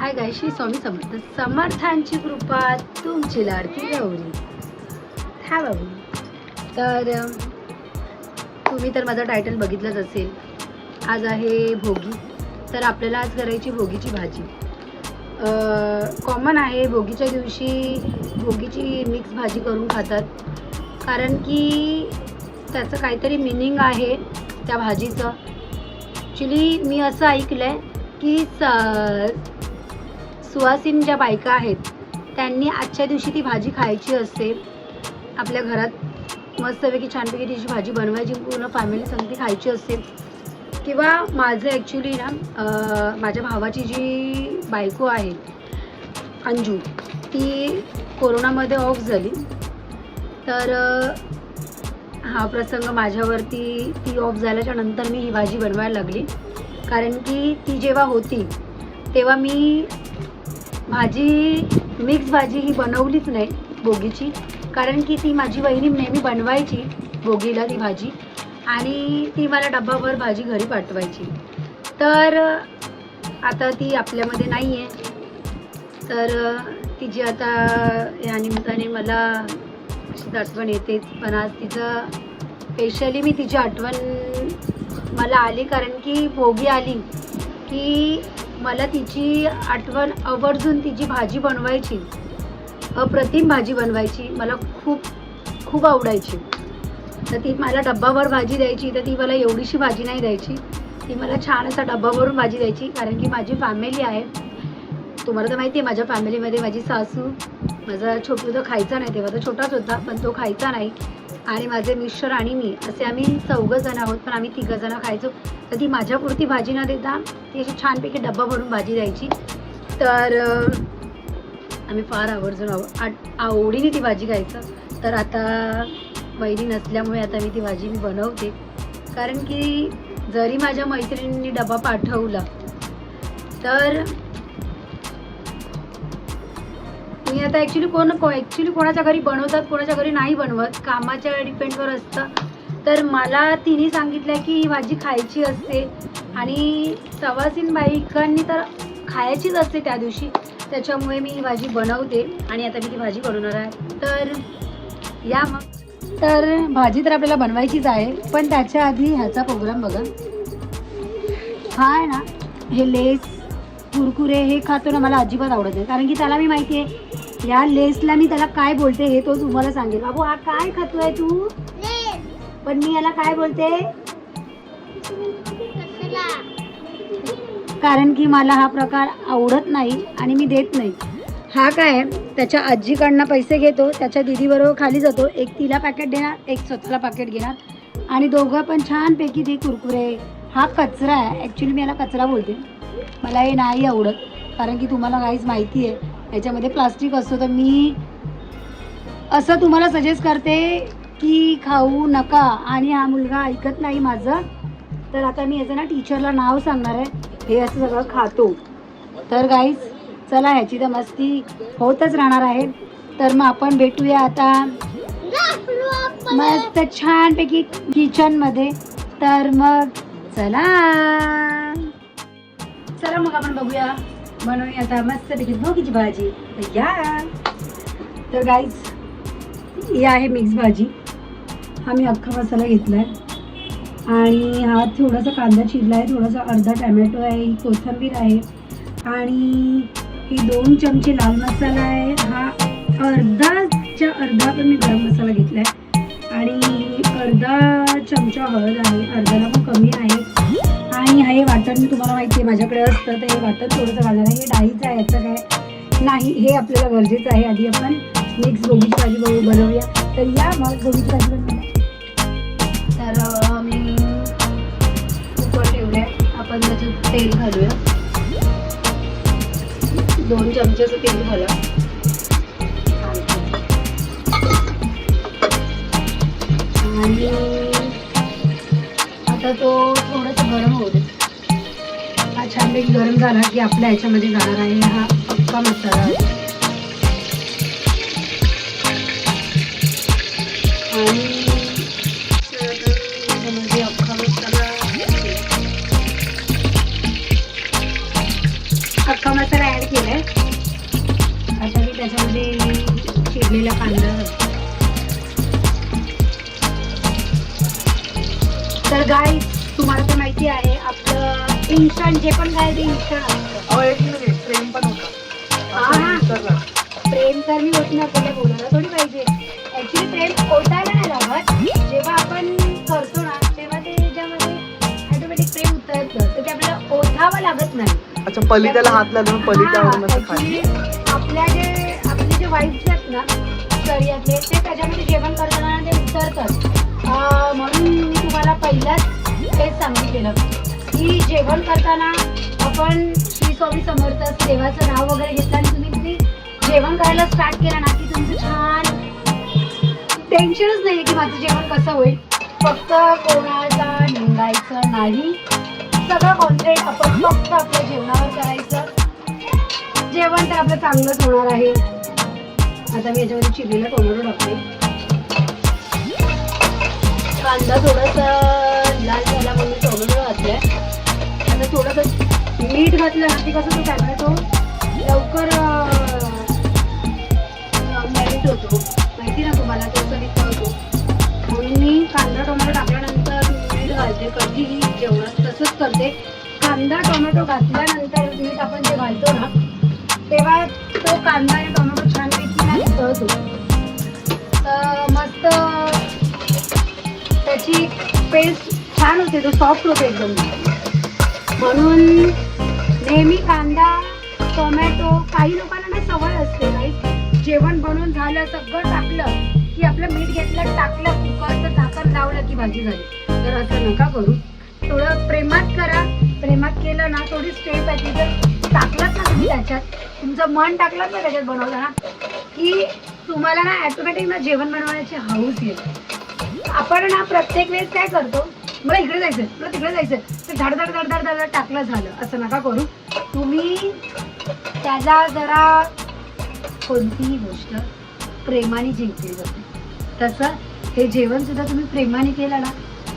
हाय गाय श्री स्वामी समर्थ. समर्थांची कृपा तुमची लाडकी गौरी. हा बाबू. तर तुम्ही तर माझं टायटल बघितलंच असेल. आज आहे भोगी. तर आपल्याला आज करायची भोगीची भाजी. कॉमन आहे भोगीच्या दिवशी भोगीची मिक्स भाजी करून खातात. कारण की त्याचं काहीतरी मिनिंग आहे त्या भाजीचं. ॲक्च्युली मी असं ऐकलं आहे की स सुवासीन ज्या बायका आहेत त्यांनी आजच्या दिवशी ती भाजी खायची असते आपल्या घरात मस्तपैकी छानपैकी तिची भाजी बनवायची पूर्ण फॅमिली संगती खायची असते किंवा माझं ॲक्च्युली ना माझ्या भावाची जी बायको आहे अंजू ती कोरोनामध्ये ऑफ झाली. तर हा प्रसंग माझ्यावरती ती ऑफ झाल्याच्यानंतर मी ही भाजी बनवायला लागली. कारण की ती जेव्हा होती तेव्हा मी भाजी मिक्स भाजी ही बनवलीच नाही भोगीची कारण की ती माझी वहिनी नेहमी बनवायची भोगीला ती भाजी आणि ती मला डब्बाभर भाजी घरी पाठवायची. तर आता ती आपल्यामध्ये नाही आहे तर तिची आता या निमित्ताने मला अशीच आठवण येतेच पण आज तिचं स्पेशली मी तिची आठवण मला आली कारण की भोगी आली की मला तिची आठवण आवर्जून तिची भाजी बनवायची. अप्रतिम भाजी बनवायची. मला खूप खूप आवडायची. तर ती मला डब्बावर भाजी द्यायची. तर ती मला एवढीशी भाजी नाही द्यायची. ती मला छान असा डब्बावरून भाजी द्यायची. कारण की माझी फॅमिली आहे. तुम्हाला तर माहिती आहे माझ्या फॅमिलीमध्ये माझी सासू माझा छोटू तर खायचा नाही. तेव्हा तो छोटाच होता पण तो खायचा नाही. आणि माझे मिस्टर आणि मी असे आम्ही चौघं जण आहोत पण आम्ही तिघं जण खायचो. तर ती माझ्यापुरती भाजी न देता ती अशी छानपैकी डब्बा भरून भाजी द्यायची. तर आम्ही फार आवर्जून आव आवडीने ती भाजी खायचं. तर आता वहिनी नसल्यामुळे आता मी ती भाजी मी बनवते. कारण की जरी माझ्या मैत्रिणींनी डबा पाठवला तर मी आता ॲक्च्युली कोण ॲक्च्युली कोणाच्या घरी बनवतात कोणाच्या घरी नाही बनवत कामाच्या डिपेंडवर असतं. तर मला तिने सांगितलं की ही भाजी खायची असते. आणि सवासीन बाईकांनी तर खायचीच असते त्या दिवशी. त्याच्यामुळे मी ही भाजी बनवते आणि आता मी ती भाजी बनवणार आहे. तर या मग. तर भाजी तर आपल्याला बनवायचीच आहे पण त्याच्या आधी ह्याचा प्रोग्राम बघा. हा आहे ना हे लेस कुरकुरे हे खातो ना मला अजिबात आवडत नाही. कारण की त्याला मी माहिती आहे या लेसला मी त्याला काय बोलते हे तो तुम्हाला सांगेल. बाबू हा काय खातोय तू? पण मी याला काय बोलते? कारण की मला हा प्रकार आवडत नाही आणि मी देत नाही. हा काय त्याच्या आजीकडनं पैसे घेतो त्याच्या दिदीबरोबर खाली जातो एक तिला पॅकेट देणार एक स्वतःला पॅकेट घेणार. आणि दोघं पण छानपैकी ते कुरकुरे हा कचरा आहे ॲक्च्युली मी याला कचरा बोलते. मला हे नाही आवडत कारण की तुम्हाला काहीच माहिती आहे. याच्यामध्ये प्लास्टिक असतो तर मी असं तुम्हाला सजेस्ट करते की खाऊ नका. आणि हा मुलगा ऐकत नाही माझं तर आता मी याचं ना टीचरला नाव सांगणार आहे. हे असं सगळं खातो. तर गाईज चला ह्याची तर मस्ती होतच राहणार आहे. तर मग आपण भेटूया आता मस्त छानपैकी किचनमध्ये तर मग चला. चला मग आपण बघूया. बनवूया आता मस्तपैकी भोगीची भाजी. या. तर गाईज ही आहे मिक्स भाजी. हा मी अख्खा मसाला घेतला आहे आणि हा थोडासा कांदा चिरला आहे थोडासा अर्धा टॅमॅटो आहे ही कोथिंबीर आहे. आणि ही दोन चमचे लाल मसाला आहे. हा अर्धाच्या अर्धा पण मी गरम मसाला घेतला आहे आणि अर्धा चमचा हळद आहे. अर्ध्याला पण कमी आहे. आणि हे वाटण तुम्हाला माहिती आहे माझ्याकडे असतं तर हे वाटण थोडंसं घालणार आहे हे डाळीचं आहे याचं काय नाही हे आपल्याला गरजेचं आहे. आधी आपण मिक्स गोबीची भाजी बघू बनवूया. तर या मग गोबीची भाजी बनवूया. तर मी कुकर ठेवलं आहे आपण त्याच्यात तेल घालूया. दोन चमच्याचं तेल घाला. आणि आता तो थोडा गरम होऊ दे. छान छानपैकी गरम झाला की आपल्या याच्यामध्ये जाणार आहे हा पक्का मसाला. आणि ह्याच्यामध्ये अख्खा मसाला. ऍड मसाला आहे आता मी त्याच्यामध्ये चिरलेला कांदा तर गाय तुम्हाला पण माहिती आहे. आपलं इन्स्टंट जे पण काय ते इन्स्टंट असतं. अहो एक मिनिट प्रेम पण होता. हा. विसरला. प्रेम तर मी होत नाही पहिले बोलायला थोडी पाहिजे. ऍक्च्युली प्रेम ओटायला नाही लागत. जेव्हा आपण करतो ना तेव्हा ते त्याच्यामध्ये ऑटोमॅटिक प्रेम उतरतं. तर ते आपल्याला ओठावं लागत नाही. अच्छा पलित्याला हात असं खाली. actually आपल्या जे आपले जे वाईफ्स आहेत ना शरीरातले ते त्याच्यामध्ये जेवण करताना ते उतरतात. अं, म्हणून मी तुम्हाला पहिलाच तेच सांगितलेलं. की जेवण करताना आपण श्री स्वामी समर्थ देवाचं नाव वगैरे घेतलं आणि तुम्ही तिथे जेवण करायला स्टार्ट केलं ना की तुमचं छान टेन्शनच नाही की माझं जेवण कसं होईल. फक्त कोणाला निंदायचं नाही. सगळं कॉन्सन्ट्रेट आपण फक्त आपल्या जेवणावर करायचं. जेवण तर आपलं चांगलंच होणार आहे. आता मी याच्यामध्ये चिलीला टोमॅटो टाकते. कांदा थोडासा लाल झाला म्हणून टोमॅटो घातलाय आता थोडंसं मीठ घातलं ना की कसं तो टोमॅटो लवकर मॅरिट होतो. माहिती ना तुम्हाला तो कधी होतो म्हणून मी कांदा टोमॅटो टाकल्यानंतर मीठ घालते. कधीही जेवणात तसंच करते. कांदा टोमॅटो घातल्यानंतर मीठ आपण जे घालतो ना तेव्हा तो कांदा आणि टोमॅटो छानपैकी ना तर मस्त त्याची पेस्ट छान होते तो सॉफ्ट होते एकदम. म्हणून नेहमी कांदा टोमॅटो काही लोकांना ना सवय असते नाही जेवण बनवून झालं सगळं टाकलं की आपलं मीठ घेतलं टाकलं कुकरचं झाकण लावलं की भाजी झाली. तर असं नका करू. थोडं प्रेमात करा. प्रेमात केलं ना थोडी स्टेप आहे ती जर टाकलात ना तुम्ही त्याच्यात तुमचं मन टाकलं ना त्याच्यात बनवलं ना की तुम्हाला ना ॲटोमॅटिक ना जेवण बनवण्याची हाऊस येईल. आपण ना प्रत्येक वेळेस काय करतो मला इकडे जायचं तुला तिकडे जायचं ते धड धड धड धड धड टाकलं झालं. असं नका करू. तुम्ही त्याला जरा कोणतीही गोष्ट प्रेमाने जिंकली जाते. तसं हे जेवण सुद्धा तुम्ही प्रेमाने केलं ना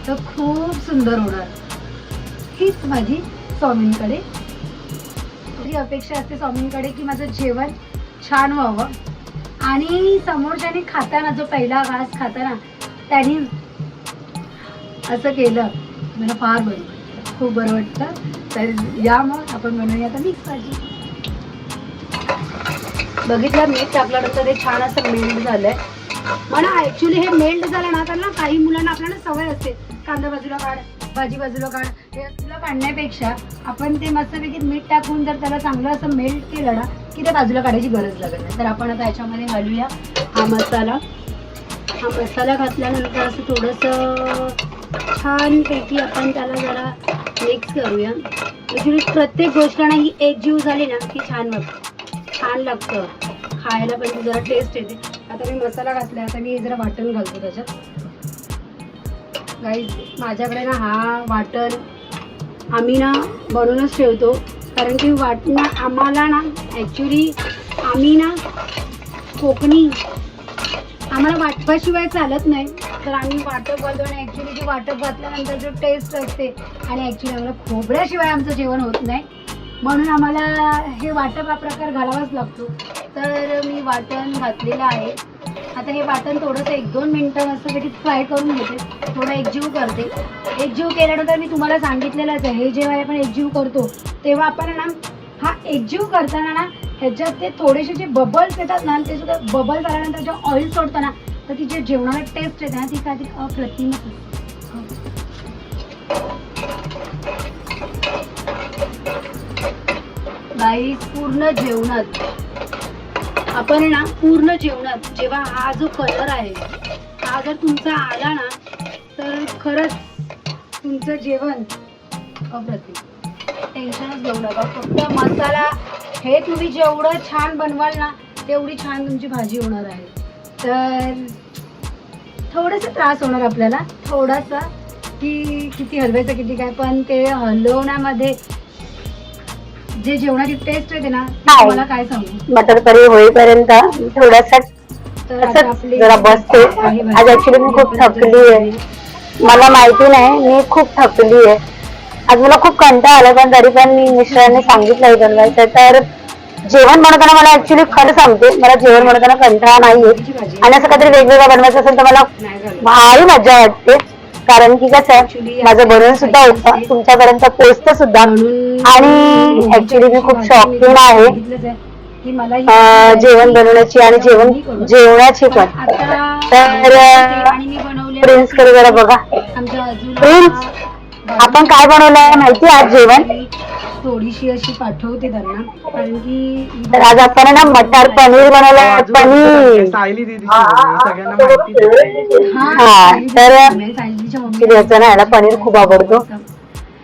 तर खूप सुंदर होणार. हीच माझी स्वामींकडे ही अपेक्षा असते स्वामींकडे की माझं जेवण छान व्हावं. आणि समोरच्याने खाताना जो पहिला घास खाताना त्यांनी असं केलं मला फार बरं वाटतं खूप बरं वाटतं तर या मग आपण बनवूया आता मिक्स भाजी. बघितलं मीठ टाकल्यानंतर ते छान असं मेल्ट झालंय. म्हणा ऍक्च्युली हे मेल्ट झालं ना त्यांना काही मुलांना आपल्याला सवय असते. कांदा बाजूला काढ भाजी बाजूला काढ. हे तुला काढण्यापेक्षा आपण ते मस्तपैकी मीठ टाकून जर त्याला चांगलं असं मेल्ट केलं ना की ते बाजूला काढायची गरज लागत नाही. तर आपण आता याच्यामध्ये घालूया हा मसाला. हा मसाला घातल्यानंतर असं थोडंसं छानपैकी आपण त्याला जरा मिक्स करूया. ॲक्च्युली प्रत्येक गोष्ट ना ही एकजीव झाली ना की छान वाटतं छान लागतं. खायला पण ती जरा टेस्ट येते. आता मी मसाला घातला आता मी जरा वाटण घालतो त्याच्यात. गाई माझ्याकडे ना हा वाटण आम्ही ना बनवूनच ठेवतो. कारण की वाटणं आम्हाला ना ॲक्च्युली आम्ही ना कोकणी आम्हाला वाटपाशिवाय चालत नाही. तर आम्ही वाटप घालतो आणि ॲक्च्युली जी वाटप घातल्यानंतर जो टेस्ट असते आणि ॲक्च्युली आम्हाला खोबऱ्याशिवाय आमचं जेवण होत नाही. म्हणून आम्हाला हे वाटप हा प्रकार घालावाच लागतो. तर मी वाटण घातलेलं आहे. आता हे वाटण थोडंसं एक दोन मिनटं मस्तपैकी फ्राय करून घेते. थोडं एकजीव करते. एकजीव केल्यानंतर मी तुम्हाला सांगितलेलंच आहे. हे जेव्हा आपण एकजीव करतो तेव्हा आपण ना हा एकजीव करताना ना ह्याच्यात ते थोडेसे जे बबल्स येतात ना ते सुद्धा बबल झाल्यानंतर जे ऑइल सोडतं ना तर ती जे जेवणाला टेस्ट येते ना ती काही अप्रतिमच असते. बाई पूर्ण जेवणात. आपण ना पूर्ण जेवणात जेव्हा हा जो कलर आहे हा जर तुमचा आला ना तर खरंच तुमचं जेवण अप्रतिम. टेन्शनच घेऊ नका. फक्त मसाला हे तुम्ही जेवढं छान बनवाल ना तेवढी छान तुमची भाजी होणार आहे. तर थोडासा त्रास होणार आपल्याला थोडासा की किती हलवायचं किती काय पण ते हलवण्यामध्ये जे जेवणाची टेस्ट येते ना नाही. मला काय सांगू मटर करी होईपर्यंत थोडासा तर आता असंच आपली जरा बसते. आहे भाजी. आज actually मी खूप थकली आहे. मला माहिती नाही मी खूप थकली आहे आज मला खूप कंटाळा आला पण तरी पण मी मिस्टरांनी सांगितलं बनवायचं तर जेवण बनवताना मला ऍक्च्युली खरं सांगते मला जेवण बनवताना कंटाळा नाहीये. आणि असं काहीतरी वेगवेगळं बनवायचं असेल तर मला भारी मजा वाटते. कारण की कसं आहे माझं बनवून सुद्धा होतं तुमच्यापर्यंत पोचतं सुद्धा. आणि ऍक्च्युली मी खूप शॉकिंग आहे. जेवण बनवण्याची आणि जेवण जेवण्याची पण. तर प्रिन्सकडे जरा बघा. प्रिन्स आपण काय बनवलंय माहिती आज जेवण? थोडीशी अशी पाठवते त्यांना कारण की तर आज आपण आहे ना मटार पनीर बनवलंय पनीर. सायली दिदी सगळ्यांना माहिती आहे. हा, तर सायलीच्या ना याला पनीर खूप आवडतो.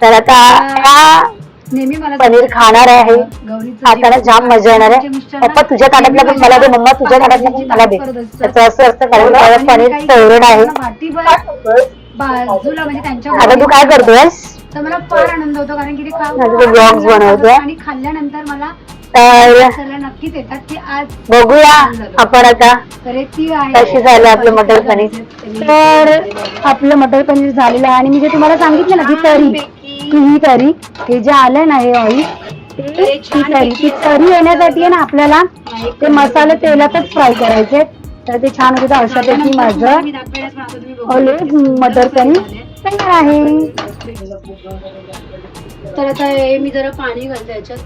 तर आता हा नेहमी मला पनीर खाणार आहे. गौरीचं आता ना जाम मजा येणार आहे. पप्पा तुझ्या ताटातलं पण मला दे मम्मा तुझ्या ताटातलं पण मला दे. त्याचं असं असतं कारण पनीर फेवरेट आहे. वाटीभर बाजूला म्हणजे त्यांच्या आता तू काय करतोयस? तर मला फार आनंद होतो कारण की ते खा- माझं ते vlogs बनवतोय. आणि खाल्ल्यानंतर मला तर नक्कीच येतात की आज बघूया आपण आता तर ती आहे. कशी झालं आपलं मटर पनीर? तर आपलं मटर पनीर झालेलं आहे. आणि मी जे तुम्हाला सांगितलं ना की तरी की ही तरी हे जे आलंय ना हे ऑइल ते ती तरी ती तरी येण्यासाठी आहे ना आपल्याला ते मसाले तेलातच फ्राय करायचे तर ते छान होते. तर अशापैकी माझं ऑलिव्ह मटर पनीर. तयार आहे? तर आता हे मी जरा पाणी घालते याच्यात.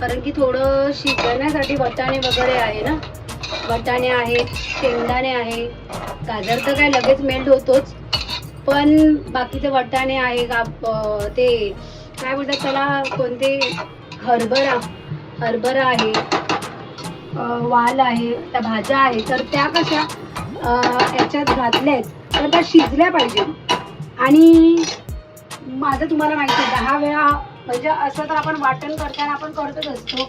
कारण की थोडं शिजवण्यासाठी वटाणे वगैरे आहे ना? वटाणे आहेत शेंगदाणे आहे. गाजर तर काय लगेच मेल्ट होतोच. पण बाकीचे वटाणे आहे गाप ते काय बोलतात त्याला? कोणते? हरभरा. हरभरा आहे. वाल आहे. त्या भाज्या आहे तर त्या कशा? याच्यात घातल्या आहेत. तर त्या शिजल्या पाहिजे. आणि माझं तुम्हाला माहिती आहे दहा वेळा म्हणजे असं तर आपण वाटण करताना आपण करतच असतो.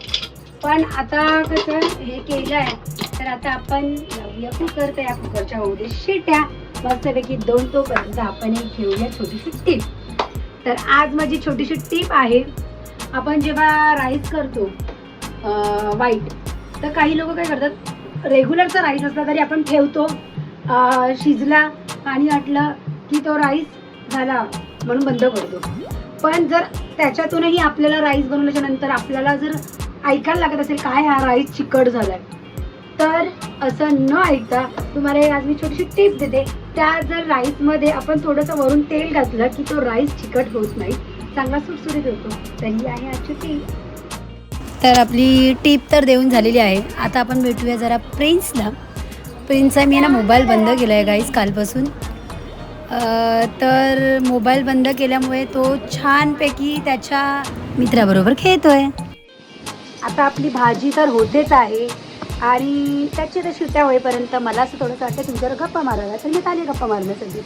पण आता कसं हे केलं आहे तर आता आपण लावूया कुकर तर या कुकरच्या होऊ दे शिट्या मस्तपैकी दोन तोपर्यंत आपण एक घेऊया छोटीशी टीप तर आज माझी छोटीशी टीप आहे आपण जेव्हा राईस करतो वाईट तर काही लोक काय करतात रेग्युलरचा राईस असला तरी आपण ठेवतो शिजला पाणी आटलं की तो राईस झाला म्हणून बंद करतो. पण जर त्याच्यातूनही आपल्याला राईस बनवल्याच्या नंतर आपल्याला जर ऐकायला लागत असेल काय हा राईस चिकट झालाय? तर असं न ऐकता तुम्हाला एक आज मी छोटीशी टिप देते. त्या जर राईसमध्ये आपण थोडंसं वरून तेल घातलं की तो राईस चिकट होत नाही. चांगला सुटसुटीत होतो. तर ही आहे आजची टीप तर आपली टीप तर देऊन झालेली आहे. आता आपण भेटूया जरा प्रिन्सला प्रिन्सचा मी ना मोबाईल बंद केला आहे गाईज कालपासून. तर मोबाईल बंद केल्यामुळे तो छानपैकी त्याच्या मित्राबरोबर खेळतोय. आता आपली भाजी तर होतेच आहे आणि त्याची तर शिट्या होईपर्यंत मला असं थोडंसं वाटतं तुमच्यावर गप्पा मारायला तर मी आली गप्पा मारण्यासाठी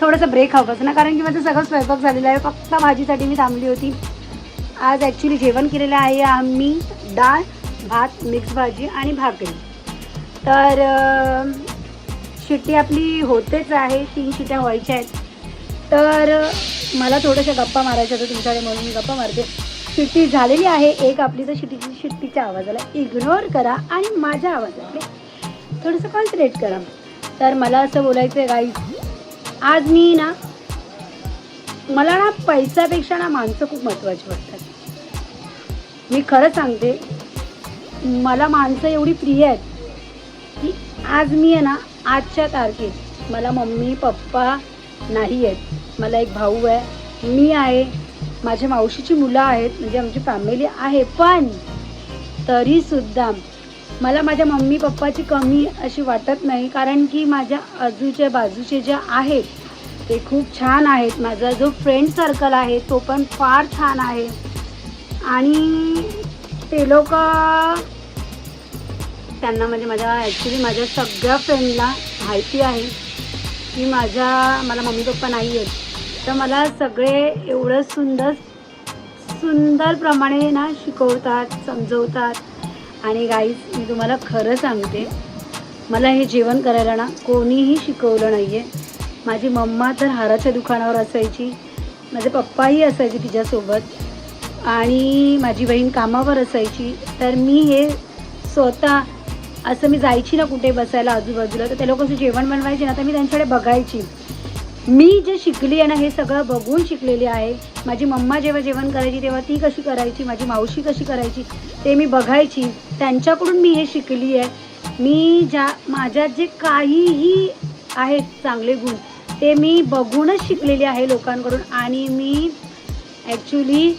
थोडंसं ब्रेक हवंच ना कारण की माझं सगळं स्वयंपाक झालेला आहे. फक्त भाजीसाठी मी थांबली होती. आज ॲक्च्युली जेवण केलेलं आहे आम्ही डाळ भात मिक्स भाजी आणि भाकरी. तर शिट्टी आपली होतेच आहे तीन शिट्ट्या व्हायच्या आहेत. तर मला थोड्याशा गप्पा मारायच्या होत्या तुमच्याकडे म्हणून मी गप्पा मारते. शिट्टी झालेली आहे एक आपली तर शिट्टीची शिट्टीच्या आवाजाला इग्नोर करा आणि माझ्या आवाजाकडे थोडंसं कॉन्सन्ट्रेट करा. तर मला असं बोलायचं आहे गाई आज मी ना मला ना पैशापेक्षा ना माणसं खूप महत्त्वाची वाटतात. मी खरं सांगते मला माणसं एवढी प्रिय आहेत की आज मी आहे ना आजच्या तारखेत मला मम्मी पप्पा नाही आहेत मला एक भाऊ आहे. मी आहे. माझ्या मावशीची मुलं आहेत. म्हणजे आमची फॅमिली आहे. पण तरीसुद्धा मला माझ्या मम्मी पप्पाची कमी अशी वाटत नाही. कारण की माझ्या आजूच्या बाजूचे जे आहेत ते खूप छान आहेत. माझा जो फ्रेंड सर्कल आहे तो पण फार छान आहे. आणि ते लोक त्यांना म्हणजे माझ्या ॲक्च्युली माझ्या सगळ्या फ्रेंडला माहिती आहे की माझ्या मला मम्मी पप्पा नाही आहेत. तर मला सगळे एवढं सुंदर सुंदर प्रमाणे ना शिकवतात समजवतात. आणि गाईज मी तुम्हाला खरं सांगते मला हे जेवण करायला ना कोणीही शिकवलं नाही आहे माझी मम्मा तर हाराच्या दुकानावर असायची माझे पप्पाही असायचे तिच्यासोबत. आणि माझी बहीण कामावर असायची. तर मी हे स्वतः असं मी जायची ना कुठे बसायला आजूबाजूला तर ते लोक असं जेवण बनवायचे ना तर मी त्यांच्याकडे बघायची. मी जे शिकली आहे ना हे सगळं बघून शिकलेली आहे. माझी मम्मा जेव्हा जेवण करायची तेव्हा ती कशी करायची माझी मावशी कशी करायची ते मी बघायची. त्यांच्याकडून मी हे शिकली आहे. मी ज्या माझ्यात जे काहीही आहेत चांगले गुण ते मी बघूनच शिकलेले आहे लोकांकडून. आणि मी ॲक्च्युली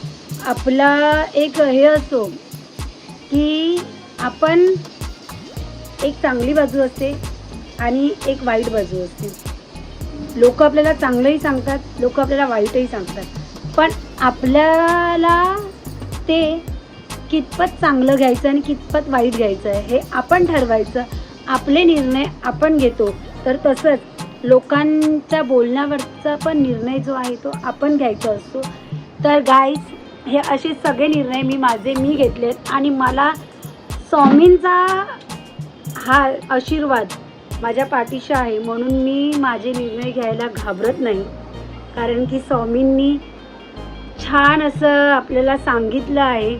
आपला एक हे असतो की आपण एक चांगली बाजू असते आणि एक वाईट बाजू असते. लोक आपल्याला चांगलंही सांगतात लोक आपल्याला वाईटही सांगतात. पण आपल्याला ते कितपत चांगलं घ्यायचं आणि कितपत वाईट घ्यायचं आहे हे आपण ठरवायचं. आपले निर्णय आपण घेतो. तर तसंच लोकांच्या बोलण्यावरचा पण निर्णय जो आहे तो आपण घ्यायचा असतो. तर गाईज हे असे सगळे निर्णय मी माझे मी घेतलेत आणि मला स्वामींचा हा आशीर्वाद माझ्या पाठीशी आहे म्हणून मी माझे निर्णय घ्यायला घाबरत नाही. कारण की स्वामींनी छान असं आपल्याला सांगितलं आहे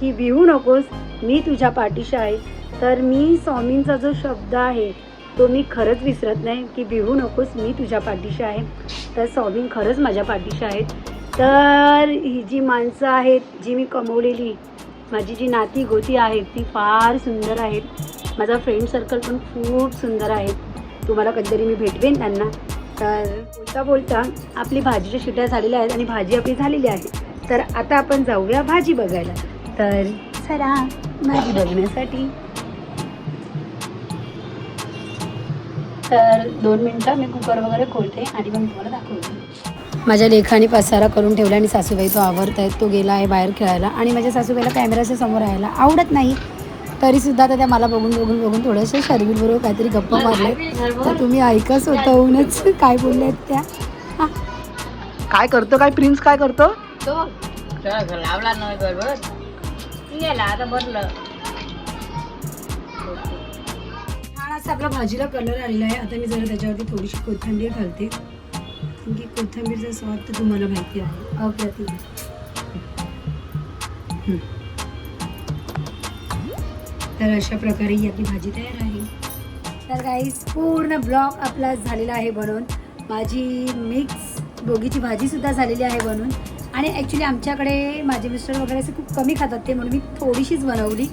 की भिवू नकोस मी तुझ्या पाठीशी आहे. तर मी स्वामींचा जो शब्द आहे तो मी खरंच विसरत नाही की भिवू नकोस मी तुझ्या पाठीशी आहे. तर स्वामी खरंच माझ्या पाठीशी आहेत. तर ही जी माणसं आहेत जी मी कमवलेली माझी जी नाती गोती आहेत ती फार सुंदर आहेत. माझा फ्रेंड सर्कल पण खूप सुंदर आहे. तुम्हाला कधीतरी मी भेटवेन त्यांना. तर बोलता बोलता आपली भाजीच्या शिट्या झालेल्या आहेत आणि भाजी आपली झालेली आहे. तर आता आपण जाऊया भाजी बघायला. तर चला भाजी बघण्यासाठी. तर दोन मिनटं मी कुकर वगैरे खोलते आणि मग तुम्हाला दाखवते. माझ्या लेखाने पसारा करून ठेवला आणि सासूबाई तो आवरत आहेत तो गेला आहे बाहेर खेळायला. आणि माझ्या सासूबाईला कॅमेऱ्याच्या समोर राहायला आवडत नाही. तरीसुद्धा आता त्या मला बघून बघून बघून थोडंसं शर्वीबरोबर काहीतरी गप्पा मारले तर तुम्ही ऐका स्वतःहूनच काय आहेत त्या. काय करतो काय प्रिन्स काय करतो? तो लावला नाही बरोबर. गेला आता छान असं आपल्या भाजीला कलर आलेला आहे. आता मी जरा त्याच्यावरती थोडीशी कोथिंबीर घालते. कारण की कोथिंबीरचा स्वाद तर तुम्हाला माहिती आहे. अप्रतिम हं. तर अशा प्रकारे ही आपली भाजी तयार आहे. तर गाईस पूर्ण ब्लॉक आपला झालेला आहे बनवून. माझी मिक्स दोघीची भाजीसुद्धा झालेली आहे बनवून. आणि ॲक्च्युली आमच्याकडे माझे मिस्टर वगैरे असे खूप कमी खातात ते म्हणून मी थोडीशीच बनवली.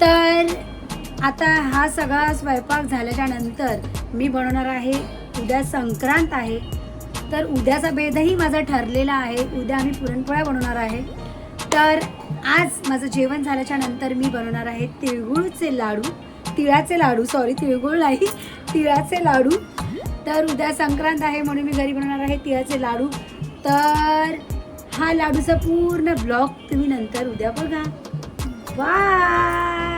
तर आता हा सगळा स्वयंपाक झाल्याच्यानंतर मी बनवणार आहे उद्या संक्रांत आहे. तर उद्याचा बेदही माझा ठरलेला आहे. उद्या आम्ही पुरणपोळ्या बनवणार आहे. तर आज माझं जेवण झाल्याच्यानंतर मी बनवणार आहे तिळगुळचे लाडू. तिळाचे लाडू सॉरी तिळगुळ नाही तिळाचे लाडू. तर उद्या संक्रांत आहे म्हणून मी घरी बनवणार आहे तिळाचे लाडू. तर हा लाडूचा पूर्ण ब्लॉग तुम्ही नंतर उद्या बघा. बाय!